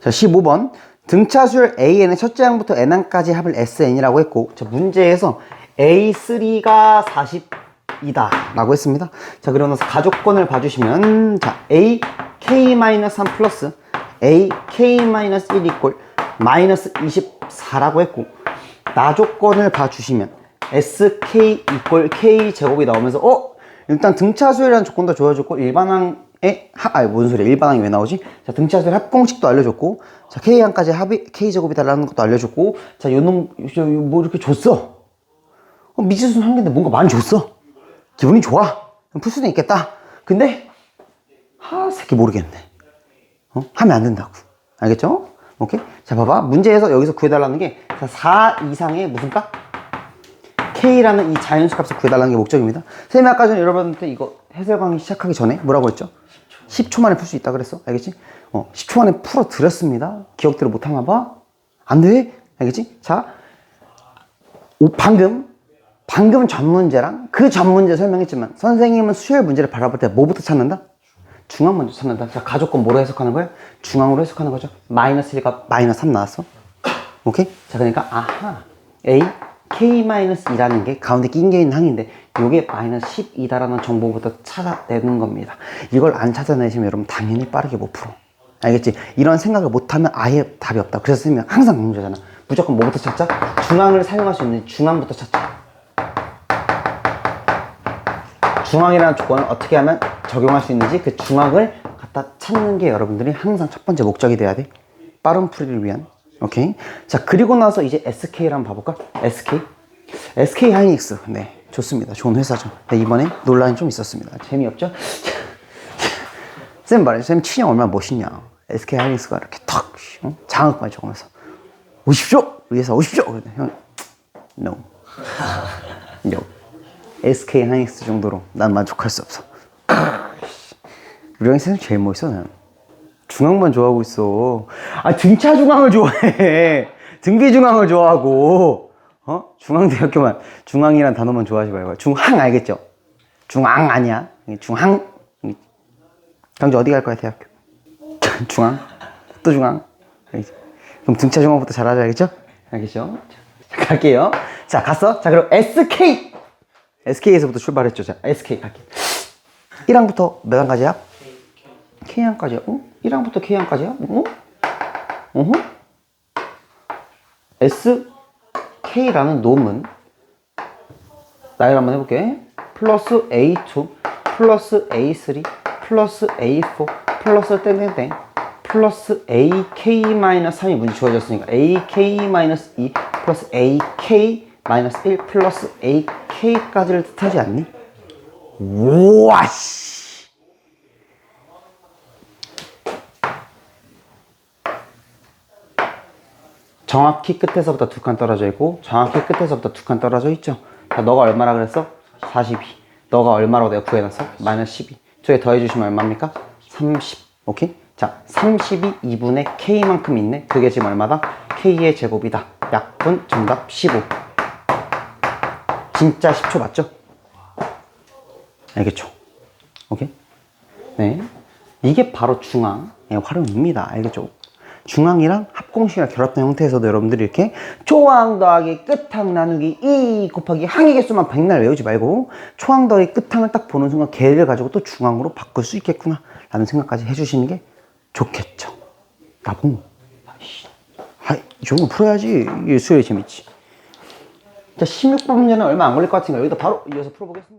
자, 15번. 등차수열 AN의 첫째 항부터 N항까지 합을 SN이라고 했고, 자, 문제에서 A3가 40이다. 라고 했습니다. 자, 그러고 나서 가족권을 봐주시면, 자, A, K-3 플러스 A, K-1 이꼴 마이너스 24라고 했고, 나조건을 봐주시면, SK 이꼴 K 제곱이 나오면서, 어? 일단 등차수열이라는 조건도 줘야줬고, 일반항 의, 합, 아니, 뭔 소리야. 일반항이 왜 나오지? 자, 등차수열 합공식도 알려줬고, 자, K항까지 합이 K 제곱이 달라는 것도 알려줬고, 자, 요놈, 요- 요- 뭐 이렇게 줬어. 어, 미지수는 한 개인데 뭔가 많이 줬어. 기분이 좋아. 풀 수는 있겠다. 근데, 하, 새끼 모르겠네. 어? 하면 안 된다고. 알겠죠? 오케이? 자, 봐봐. 문제에서 여기서 구해달라는 게, 자, 4 이상의 무슨 값? K라는 이 자연수 값을 구해달라는 게 목적입니다. 선생님이 아까 전에 여러분한테 이거 해설 강의 시작하기 전에 뭐라고 했죠? 10초 만에 풀 수 있다 그랬어. 알겠지? 어, 10초 만에 풀어드렸습니다. 기억들을 못하나 봐? 안 돼? 알겠지? 자, 오, 방금, 방금 전 문제랑 그 전 문제 설명했지만 선생님은 수열 문제를 바라볼 때 뭐부터 찾는다? 중앙 먼저 찾는다. 자, 가족권 뭐로 해석하는 거야? 중앙으로 해석하는 거죠. 마이너스 1과 마이너스 3 나왔어. 오케이? 자, 그러니까, 아하. A, K-2라는 게 가운데 낀 게 있는 항인데, 요게 마이너스 12다라는 정보부터 찾아내는 겁니다. 이걸 안 찾아내시면 여러분 당연히 빠르게 못 풀어. 알겠지? 이런 생각을 못하면 아예 답이 없다. 그래서 선생님이 항상 강조잖아. 무조건 뭐부터 찾자? 중앙을 사용할 수 있는 중앙부터 찾자. 중앙이라는 조건을 어떻게 하면 적용할 수 있는지 그 중앙을 갖다 찾는 게 여러분들이 항상 첫 번째 목적이 돼야 돼. 빠른 풀이를 위한. 오케이. 자, 그리고 나서 이제 SK를 한번 봐볼까? SK. SK 하이닉스. 네. 좋습니다. 좋은 회사죠. 네, 이번에 논란이 좀 있었습니다. 재미없죠? 쌤 말해. 쌤 친형 얼마나 멋있냐. SK 하이닉스가 이렇게 탁, 어? 장학까지 적으면서. 오십시오! 위에서 오십시오! 그랬더니 형, no. no. SK 하이닉스 정도로 난 만족할 수 없어. 우리 형이 세상 제일 멋있어, 나는. 중앙만 좋아하고 있어. 아, 등차 중앙을 좋아해. 등비 중앙을 좋아하고. 어? 중앙대학교만, 중앙이란 단어만 좋아하지 말고. 중항 알겠죠? 중앙 아니야. 중항. 강주 어디 갈 거야, 대학교? 중앙? 또 중앙? 알겠지? 그럼 등차 중앙부터 잘하자, 알겠죠? 알겠죠? 자, 갈게요. 자, 갔어? 자, 그럼 SK! SK에서부터 출발했죠. 자, SK 갈게. 1항부터 몇 항까지야? K항까지야. 어? 1항부터 K항까지야? 어? 어허? SK라는 놈은 나열 한번 해볼게. 플러스 A2 플러스 A3 플러스 A4 플러스 땡땡땡 플러스 AK-3이 문제 주어졌으니까 AK-2 플러스 AK-1 플러스 AK까지를 뜻하지 않니? 우와 씨 정확히 끝에서부터 두 칸 떨어져 있고 정확히 끝에서부터 두 칸 떨어져 있죠. 자, 너가 얼마라 그랬어? 42. 너가 얼마라고 내가 구해놨어? 마이너스 12. 두 개 더해주시면 얼마입니까? 30. 오케이? 자, 30이 2분의 K만큼 있네. 그게 지금 얼마다? K의 제곱이다. 약분 정답 15. 진짜 10초 맞죠? 알겠죠? 오케이? 네. 이게 바로 중앙의 활용입니다. 알겠죠? 중앙이랑 합공식이랑 결합된 형태에서도 여러분들이 이렇게 초항 더하기 끝항 나누기 2 곱하기 항의 개수만 백날 외우지 말고 초항 더하기 끝항을 딱 보는 순간 걔를 가지고 또 중앙으로 바꿀 수 있겠구나 라는 생각까지 해주시는 게 좋겠죠. 나봉. 아이씨. 아이, 이 정도 풀어야지. 이게 수요일 재밌지. 자, 16번 문제는 얼마 안 걸릴 것 같으니까 여기다 바로 이어서 풀어보겠습니다.